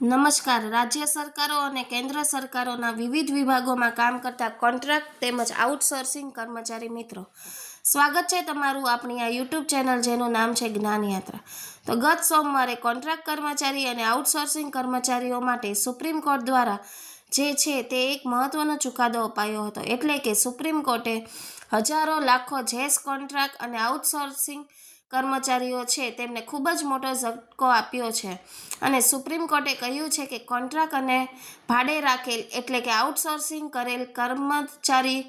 નમસ્કાર. રાજ્ય સરકારો અને કેન્દ્ર સરકારોના વિવિધ વિભાગોમાં કામ કરતા કોન્ટ્રાક્ટ તેમજ આઉટસોર્સિંગ કર્મચારી મિત્રો, સ્વાગત છે તમારું આપણી આ યુટ્યુબ ચેનલ જેનું નામ છે જ્ઞાનયાત્રા. તો ગત સોમવારે કોન્ટ્રાક્ટ કર્મચારી અને આઉટસોર્સિંગ કર્મચારીઓ માટે સુપ્રીમ કોર્ટ દ્વારા જે છે તે એક મહત્વનો ચુકાદો અપાયો હતો. એટલે કે સુપ્રીમ કોર્ટે હજારો લાખો જેસ કોન્ટ્રાક્ટ અને આઉટસોર્સિંગ કર્મચારીઓ છે, તેમને ખૂબ જ મોટો ઝટકો આપ્યો છે. અને સુપ્રીમ કોર્ટે કહ્યું છે કે કોન્ટ્રાક્ટ અને ભાડે રાખેલ એટલે કે આઉટસોર્સિંગ કરેલ કર્મચારી,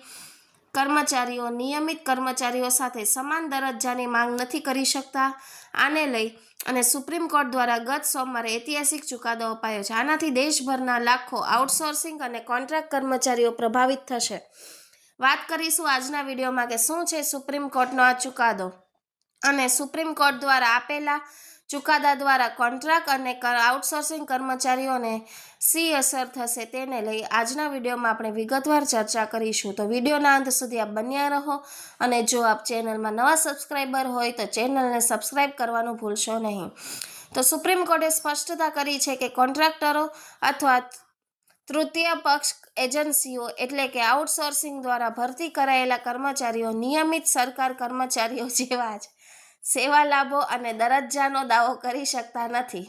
કર્મચારીઓ, નિયમિત કર્મચારીઓ સાથે સમાન દરજ્જાની માંગ નથી કરી શકતા. આને લઈ અને સુપ્રીમ કોર્ટ દ્વારા ગત સોમવારે ઐતિહાસિક ચુકાદો અપાયો છે. આનાથી દેશભરના લાખો આઉટસોર્સિંગ અને કોન્ટ્રાક્ટ કર્મચારીઓ પ્રભાવિત થશે. વાત કરીશું આજના વિડીયોમાં કે શું છે સુપ્રીમ કોર્ટનો આ ચુકાદો. અને સુપ્રીમ કોર્ટ દ્વારા આપેલા ચુકાદા દ્વારા કોન્ટ્રાક્ટ અને આઉટસોર્સિંગ કર્મચારીઓને સી અસર થશે તેને લઈ આજના વિડીયોમાં આપણે વિગતવાર ચર્ચા કરીશું. તો વિડીયોના અંત સુધી આપ બન્યા રહો અને જો આપ ચેનલમાં નવા સબસ્ક્રાઈબર હોય તો ચેનલને સબસ્ક્રાઈબ કરવાનું ભૂલશો નહીં. તો સુપ્રીમ કોર્ટે સ્પષ્ટતા કરી છે કે કોન્ટ્રાક્ટરો અથવા તૃતીય પક્ષ એજન્સીઓ એટલે કે આઉટસોર્સિંગ દ્વારા ભરતી કરાયેલા કર્મચારીઓ નિયમિત સરકાર કર્મચારીઓ જેવા જ સેવા લાભો અને દરજ્જાનો દાવો કરી શકતા નથી.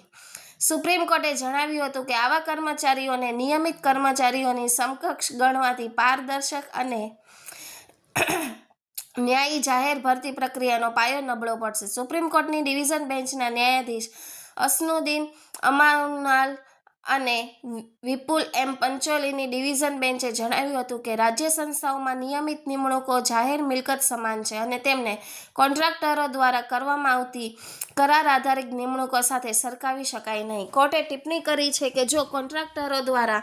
સુપ્રીમ કોર્ટે જણાવ્યું હતું કે આવા કર્મચારીઓને નિયમિત કર્મચારીઓની સમકક્ષ ગણવાથી પારદર્શક અને ન્યાયી જાહેર ભરતી પ્રક્રિયાનો પાયો નબળો પડશે. સુપ્રીમ કોર્ટની ડિવિઝન બેન્ચના ન્યાયાધીશ અસનુદ્દીન અમાનુલાલ અને વિપુલ એમ પંચોલીની ડિવિઝન બેન્ચે જણાવ્યું હતું કે રાજ્ય સંસ્થાઓમાં નિયમિત નિમણૂકો જાહેર મિલકત સમાન છે અને તેમને કોન્ટ્રાક્ટરો દ્વારા કરવામાં આવતી કરાર આધારિત નિમણૂકો સાથે સરકાવી શકાય નહીં. કોર્ટે ટિપ્પણી કરી છે કે જો કોન્ટ્રાક્ટરો દ્વારા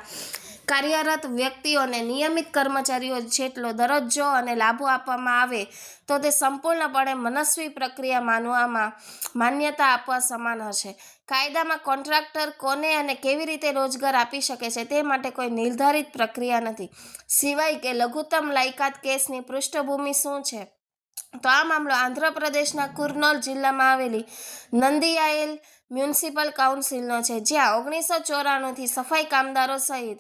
કાર્યરત વ્યક્તિઓને નિયમિત કર્મચારીઓ જેટલો દરજ્જો અને લાભો આપવામાં આવે, તો તે સંપૂર્ણપણે મનસ્વી પ્રક્રિયા માનવામાં માન્યતા આપવા સમાન હશે. કાયદામાં કોન્ટ્રાક્ટર કોને અને કેવી રીતે રોજગાર આપી શકે છે તે માટે કોઈ નિર્ધારિત પ્રક્રિયા નથી. સિવાય કે લઘુત્તમ લાયકાત કેસની પૃષ્ઠભૂમિ શું છે? તો આ મામલો આંધ્રપ્રદેશના કુર્નોલ જિલ્લામાં આવેલી નંદિયાએલ મ્યુનિસિપલ કાઉન્સિલનો છે, જ્યાં ઓગણીસો ચોરાણુંથી સફાઈ કામદારો સહિત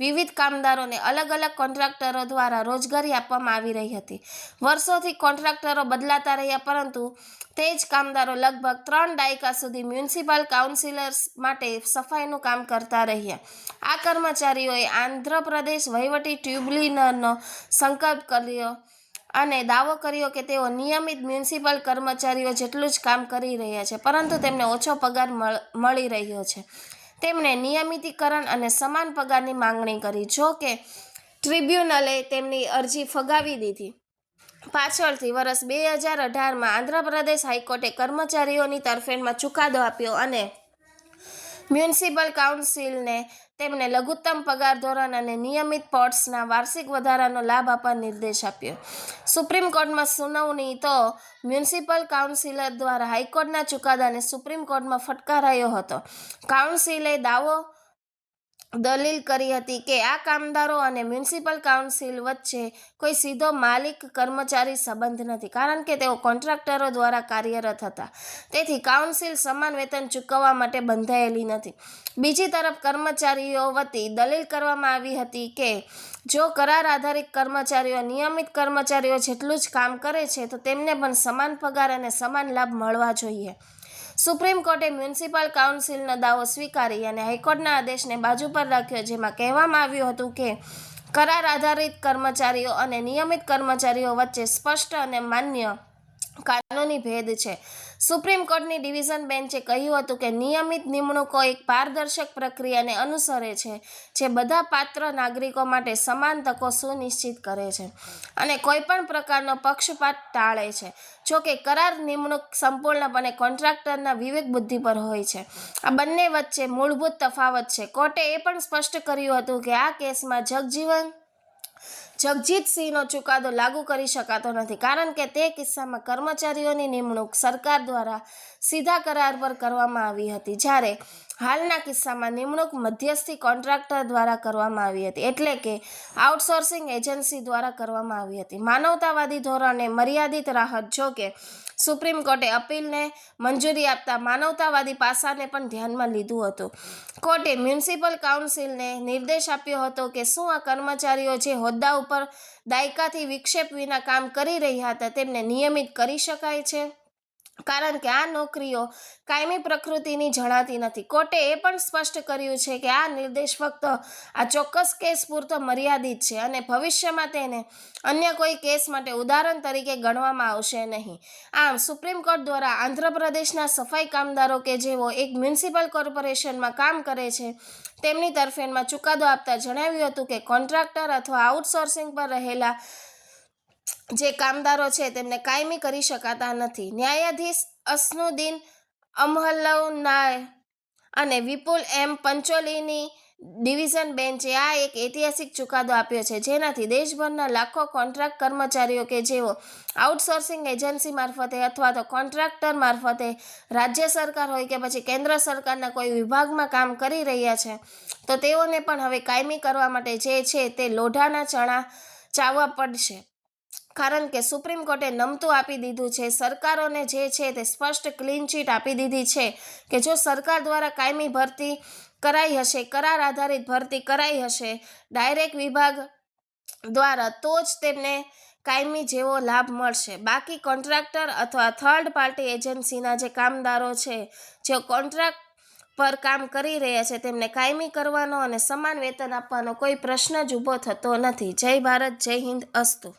વિવિધ કામદારોને અલગ અલગ કોન્ટ્રાક્ટરો દ્વારા રોજગારી આપવામાં આવી રહી હતી. વર્ષોથી કોન્ટ્રાક્ટરો બદલાતા રહ્યા, પરંતુ તે જ કામદારો લગભગ ત્રણ દાયકા સુધી મ્યુનિસિપલ કાઉન્સિલર્સ માટે સફાઈનું કામ કરતા રહ્યા. આ કર્મચારીઓએ આંધ્રપ્રદેશ વહીવટી ટ્યુબલિનરનો સંકલ્પ કર્યો અને દાવો કર્યો કે તેઓ નિયમિત મ્યુનિસિપલ કર્મચારીઓ જેટલું જ કામ કરી રહ્યા છે, પરંતુ તેમને ઓછો પગાર મળ- રહ્યો છે. તેમણે નિયમિતીકરણ અને સમાન પગારની માંગણી કરી. જો કે ટ્રિબ્યુનલે તેમની અરજી ફગાવી દીધી. પાછળથી વર્ષ બે હજાર અઢારમાં આંધ્રપ્રદેશ હાઈકોર્ટે કર્મચારીઓની તરફેણમાં ચુકાદો આપ્યો અને મ્યુનિસિપલ કાઉન્સિલને તેમને લઘુત્તમ પગાર ધોરણ અને નિયમિત પોર્ટ્સના વાર્ષિક વધારાનો લાભ આપવા નિર્દેશ આપ્યો. સુપ્રીમ કોર્ટમાં સુનાવણી તો મ્યુનિસિપલ કાઉન્સિલર દ્વારા હાઈકોર્ટના ચુકાદાને સુપ્રીમ કોર્ટમાં ફટકારાયો હતો. કાઉન્સિલે દાવો દલીલ કરી હતી કે આ કામદારો અને મ્યુનિસિપલ કાઉન્સિલ વચ્ચે કોઈ સીધો માલિક કર્મચારી સંબંધ નથી, કારણ કે તેઓ કોન્ટ્રાક્ટરો દ્વારા કાર્યરત હતા. તેથી કાઉન્સિલ સમાન વેતન ચૂકવવા માટે બંધાયેલી નથી. બીજી તરફ કર્મચારીઓ વતી દલીલ કરવામાં આવી હતી કે જો કરાર આધારિત કર્મચારીઓ નિયમિત કર્મચારીઓ જેટલું જ કામ કરે છે, તો તેમને પણ સમાન પગાર અને સમાન લાભ મળવા જોઈએ. સુપ્રીમ કોર્ટે મ્યુનિસિપલ કાઉન્સિલનો દાવો સ્વીકારી અને હાઈકોર્ટના આદેશને બાજુ પર રાખ્યો, જેમાં કહેવામાં આવ્યું હતું કે કરાર આધારિત કર્મચારીઓ અને નિયમિત કર્મચારીઓ વચ્ચે સ્પષ્ટ અને માન્ય કાનૂની ભેદ છે. સુપ્રીમ કોર્ટની ડિવિઝન બેન્ચે કહ્યું હતું કે નિયમિત નિમણૂકો એક પારદર્શક પ્રક્રિયાને અનુસરે છે, જે બધા પાત્ર નાગરિકો માટે સમાન તકો સુનિશ્ચિત કરે છે અને કોઈપણ પ્રકારનો પક્ષપાત ટાળે છે. જો કે કરાર નિમણૂક સંપૂર્ણપણે કોન્ટ્રાક્ટરના વિવેક બુદ્ધિ પર હોય છે. આ બંને વચ્ચે મૂળભૂત તફાવત છે. કોર્ટે એ પણ સ્પષ્ટ કર્યું હતું કે આ કેસમાં જગજીવન જગજીતસિંહનો ચુકાદો લાગુ કરી શકાતો નથી. કારણ કે તે કિસ્સામાં કર્મચારીઓની નિમણૂક સરકાર દ્વારા સીધા કરાર પર કરવામાં આવી હતી. જ્યારે હાલના કિસ્સામાં નિમણૂક મધ્યસ્થી કોન્ટ્રાક્ટર દ્વારા કરવામાં આવી હતી. એટલે કે આઉટસોર્સિંગ એજન્સી દ્વારા કરવામાં આવી હતી. માનવતાવાદી ધોરણે મર્યાદિત રાહત જો કે સુપ્રીમ કોર્ટે અપીલને મંજૂરી આપતા માનવતાવાદી પાસાને પણ ધ્યાનમાં લીધું હતું. કોર્ટે મ્યુનિસિપલ કાઉન્સિલને નિર્દેશ આપ્યો હતો કે શું આ કર્મચારીઓ જે હોદ્દા ઉપર દાયકાથી વિક્ષેપ વિના કામ કરી રહ્યા હતા તેમને નિયમિત કરી શકાય છે? કારણ કે આ નોકરીઓ કાયમી પ્રકૃતિની જણાતી નથી. કોર્ટે એ પણ સ્પષ્ટ કર્યું છે કે આ નિર્દેશ ફક્ત આ ચોક્કસ કેસ પૂરતો મર્યાદિત છે અને ભવિષ્યમાં તેને અન્ય કોઈ કેસ માટે ઉદાહરણ તરીકે ગણવામાં આવશે નહીં. આમ, સુપ્રીમ કોર્ટ દ્વારા આંધ્રપ્રદેશના સફાઈ કામદારો કે જેઓ એક મ્યુનિસિપલ કોર્પોરેશનમાં કામ કરે છે, તેમની તરફેણમાં ચુકાદો આપતા જણાવ્યું હતું કે કોન્ટ્રાક્ટર અથવા આઉટસોર્સિંગ પર રહેલા જે કામદારો છે તેમને કાયમી કરી શકાતા નથી. ન્યાયાધીશ અસનુદ્દીન અમહલ્લવનાય અને વિપુલ એમ પંચોલીની ડિવિઝન બેન્ચે આ એક ઐતિહાસિક ચુકાદો આપ્યો છે, જેનાથી દેશભરના લાખો કોન્ટ્રાક્ટ કર્મચારીઓ કે જેઓ આઉટસોર્સિંગ એજન્સી મારફતે અથવા તો કોન્ટ્રાક્ટર મારફતે રાજ્ય સરકાર હોય કે પછી કેન્દ્ર સરકારના કોઈ વિભાગમાં કામ કરી રહ્યા છે, તો તેઓને પણ હવે કાયમી કરવા માટે જે છે તે લોઢાના ચણા ચાવવા પડશે. કારણ કે સુપ્રીમ કોર્ટે નમતું આપી દીધું છે. સરકારોને જે છે તે સ્પષ્ટ ક્લીન ચીટ આપી દીધી છે કે જો સરકાર દ્વારા કાયમી ભરતી કરાઈ હશે, કરાર આધારિત ભરતી કરાઈ હશે ડાયરેક્ટ વિભાગ દ્વારા, તો જ તેમને કાયમી જેવો લાભ મળશે. બાકી કોન્ટ્રાક્ટર અથવા થર્ડ પાર્ટી એજન્સીના જે કામદારો છે, જે કોન્ટ્રાક્ટ પર કામ કરી રહ્યા છે, તેમને કાયમી કરવાનો અને સમાન વેતન આપવાનો કોઈ પ્રશ્ન જ ઊભો થતો નથી. જય ભારત, જય હિન્દ, અસ્તુ.